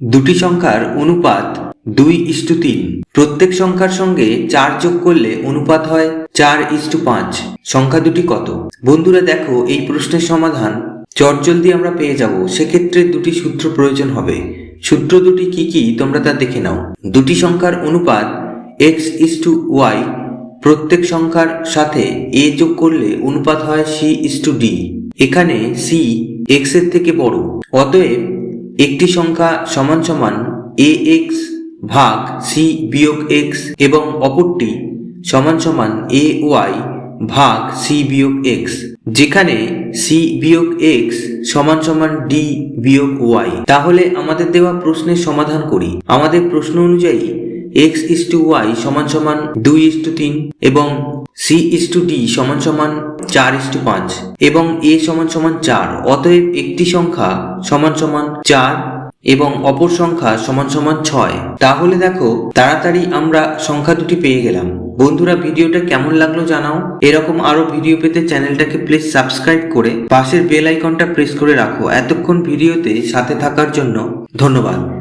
দুটি সংখ্যার অনুপাত দুই ইস্টু তিন। প্রত্যেক সংখ্যার সঙ্গে চার যোগ করলে অনুপাত হয় চার ইস্টু পাঁচ। সংখ্যা দুটি কত? বন্ধুরা দেখো, এই প্রশ্নের সমাধান চটজলদি আমরা পেয়ে যাব। সেক্ষেত্রে দুটি সূত্র প্রয়োজন হবে। সূত্র দুটি কি কি, তোমরা তা দেখে নাও। দুটি সংখ্যার অনুপাত এক্স ইস টু ওয়াই প্রত্যেক সংখ্যার সাথে এ যোগ করলে অনুপাত হয় সি ইস টু ডি এখানে সি এক্সের থেকে বড়। অতএব একটি সংখ্যা সমান সমান এ এক্স ভাগ সি বিয়োগ এক্স এবং অপরটি সমান সমান এ ওয়াই ভাগ সি বিয়োগ এক্স যেখানে সি বিয়োগ এক্স সমান সমান ডি বিয়োগ ওয়াই তাহলে আমাদের দেওয়া প্রশ্নের সমাধান করি। আমাদের প্রশ্ন অনুযায়ী এক্স ইস টু ওয়াই সমান সমান দুই ইস টু তিন এবং সি ইস টু ডি সমান সমান চার ইস টু পাঁচ এবং এ সমান সমান চার, অতএব একটি সংখ্যা সমান সমান চার এবং অপর সংখ্যা সমান সমান ছয়। তাহলে দেখো, তাড়াতাড়ি আমরা সংখ্যা দুটি পেয়ে গেলাম। বন্ধুরা, ভিডিওটা কেমন লাগল জানাও। এরকম আরও ভিডিও পেতে চ্যানেলটাকে প্লিজ সাবস্ক্রাইব করে পাশের বেল আইকনটা প্রেস করে রাখো। এতক্ষণ ভিডিওতে সাথে থাকার জন্য ধন্যবাদ।